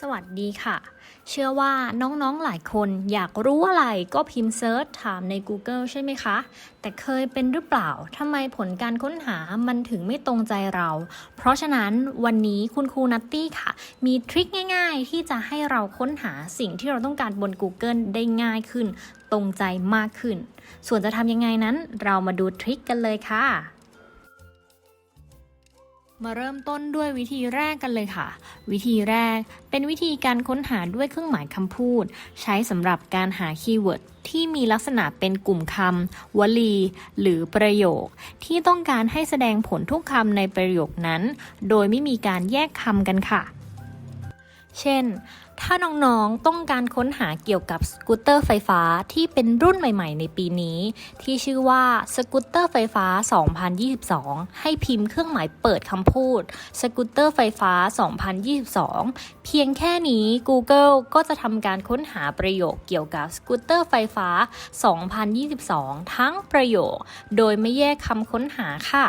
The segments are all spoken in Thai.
สวัสดีค่ะ เชื่อว่าน้องๆหลายคนอยากรู้อะไรก็พิมพ์เซิร์ชถามใน Google ใช่ไหมคะ แต่เคยเป็นหรือเปล่าทำไมผลการค้นหามันถึงไม่ตรงใจเรา เพราะฉะนั้นวันนี้คุณครูนัตตี้ค่ะ มีทริคง่ายๆ ที่จะให้เราค้นหาสิ่งที่เราต้องการบน Google ได้ง่ายขึ้น ตรงใจมากขึ้น ส่วนจะทำยังไงนั้น เรามาดูทริคกันเลยค่ะ มาเริ่มต้นด้วยวิธีแรกกันเลยค่ะ วิธีแรกเป็นวิธีการค้นหาด้วยเครื่องหมายคำพูด ใช้สำหรับการหาคีย์เวิร์ดที่มีลักษณะเป็นกลุ่มคำวลี หรือประโยค ที่ต้องการให้แสดงผลทุกคำในประโยคนั้น โดยไม่มีการแยกคำกันค่ะ เช่น ถ้าน้องๆ ต้องการค้นหาเกี่ยวกับสกูตเตอร์ไฟฟ้าที่เป็นรุ่นใหม่ๆ ในปีนี้ ที่ชื่อว่าสกูตเตอร์ไฟฟ้า 2022 ให้พิมพ์เครื่องหมายเปิดคำพูดสกูตเตอร์ไฟฟ้า 2022 เพียงแค่นี้ Google ก็จะทำการค้นหาประโยคเกี่ยวกับสกูตเตอร์ไฟฟ้า 2022 ทั้งประโยค โดยไม่แยกคำค้นหาค่ะ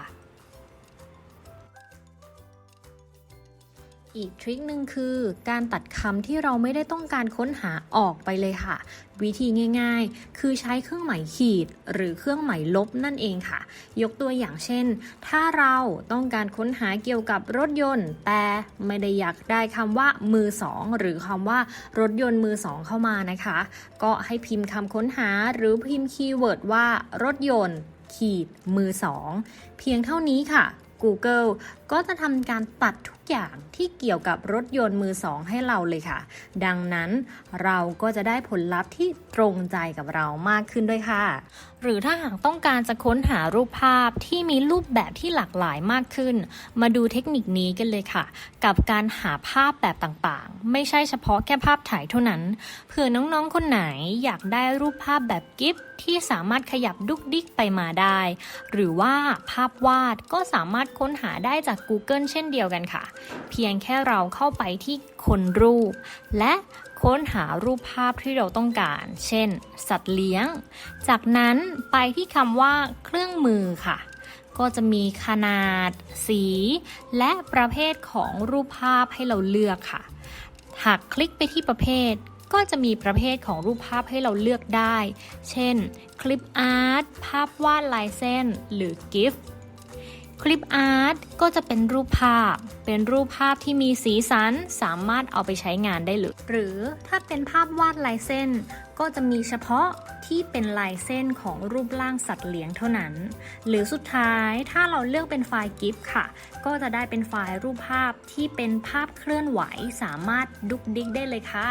อีกทริคหนึ่งคือการตัดคำที่เราไม่ได้ต้องการค้นหาออกไปเลยค่ะ วิธีง่ายๆ คือใช้เครื่องหมายขีด หรือเครื่องหมายลบนั่นเองค่ะ ยกตัวอย่างเช่น ถ้าเราต้องการค้นหาเกี่ยวกับรถยนต์ แต่ไม่ได้อยากได้คำว่ามือสองหรือคำว่ารถยนต์มือสองเข้ามานะคะ ก็ให้พิมพ์คำค้นหาหรือพิมพ์คีย์เวิร์ดว่ารถยนต์ ขีดมือสองเพียงเท่านี้ค่ะ Google ก็จะทำการตัดทุกอย่างที่เกี่ยวกับรถยนต์มือสองให้เราเลยค่ะ ดังนั้นเราก็จะได้ผลลัพธ์ที่ตรงใจกับเรามากขึ้นด้วยค่ะ หรือถ้าหากต้องการจะค้นหารูปภาพที่มีรูปแบบที่หลากหลายมากขึ้น มาดูเทคนิคนี้กันเลยค่ะ กับการหาภาพแบบต่างๆ ไม่ใช่เฉพาะแค่ภาพถ่ายเท่านั้น เผื่อน้องๆคนไหนอยากได้รูปภาพแบบกิฟต์ที่สามารถขยับดุกดิกไปมาได้ หรือว่าภาพวาดก็สามารถค้นหาได้จาก Google เช่นเดียวกันค่ะ เพียงแค่เราเข้าไปที่คนรูป และค้นหารูปภาพที่เราต้องการ เช่น สัตว์เลี้ยง จากนั้นไปที่คำว่าเครื่องมือค่ะ ก็จะมีขนาด สี และประเภทของรูปภาพให้เราเลือกค่ะ หากคลิกไปที่ประเภทก็จะมีประเภทของรูปภาพให้เราเลือกได้ เช่น คลิปอาร์ต ภาพวาดลายเส้น หรือกิฟต์ คลิปอาร์ตก็จะเป็นรูปภาพ เป็นรูปภาพที่มีสีสันสามารถเอาไปใช้งานได้เลย หรือถ้าเป็นภาพวาดลายเส้น ก็จะมีเฉพาะที่เป็นลายเส้นของรูปร่างสัตว์เลี้ยงเท่านั้น หรือสุดท้ายถ้าเราเลือกเป็นไฟล์กิฟต์ค่ะ ก็จะได้เป็นไฟล์รูปภาพที่เป็นภาพเคลื่อนไหวสามารถดุกดิกได้เลยค่ะ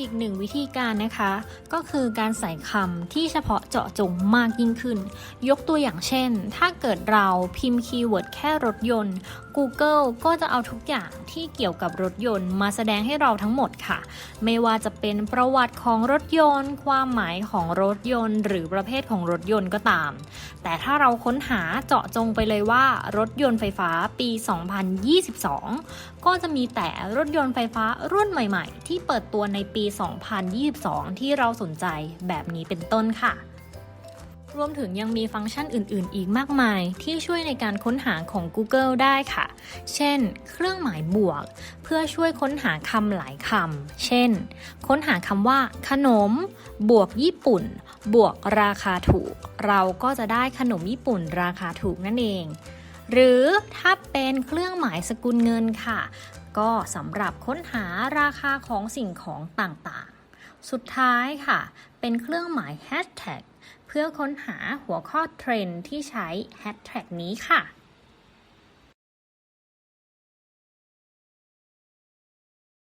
อีกหนึ่งวิธีการนะคะ ก็คือการใส่คำที่เฉพาะเจาะจงมากยิ่งขึ้น ยกตัวอย่างเช่น ถ้าเกิดเราพิมพ์คีย์เวิร์ดแค่รถยนต์ Google ก็จะเอาทุกอย่างที่เกี่ยวกับรถยนต์มาแสดงให้เราทั้งหมดค่ะ ไม่ว่าจะเป็นประวัติของรถยนต์ ความหมายของรถยนต์ หรือประเภทของรถยนต์ก็ตาม แต่ถ้าเราค้นหาเจาะจงไปเลยว่ารถยนต์ไฟฟ้าปี 2022 ก็จะมีแต่รถยนต์ไฟฟ้ารุ่นใหม่ ๆ ที่เปิดตัวในปี2022 ที่เราสนใจแบบนี้เป็นต้นค่ะ รวมถึงยังมีฟังก์ชันอื่น ๆ อีกมากมาย ที่ช่วยในการค้นหาของ Google ได้ค่ะ เช่น เครื่องหมายบวก เพื่อช่วยค้นหาคำหลายคำ เช่น ค้นหาคำว่า ขนม บวกญี่ปุ่น บวกราคาถูก เราก็จะได้ขนมญี่ปุ่นราคาถูกนั่นเองหรือถ้าเป็นเครื่องหมายสกุลเงินค่ะ ก็สำหรับค้นหาราคาของสิ่งของต่างๆ สุดท้ายค่ะ เป็นเครื่องหมายแฮชแท็กเพื่อค้นหาหัวข้อเทรนด์ที่ใช้แฮชแท็กนี้ค่ะ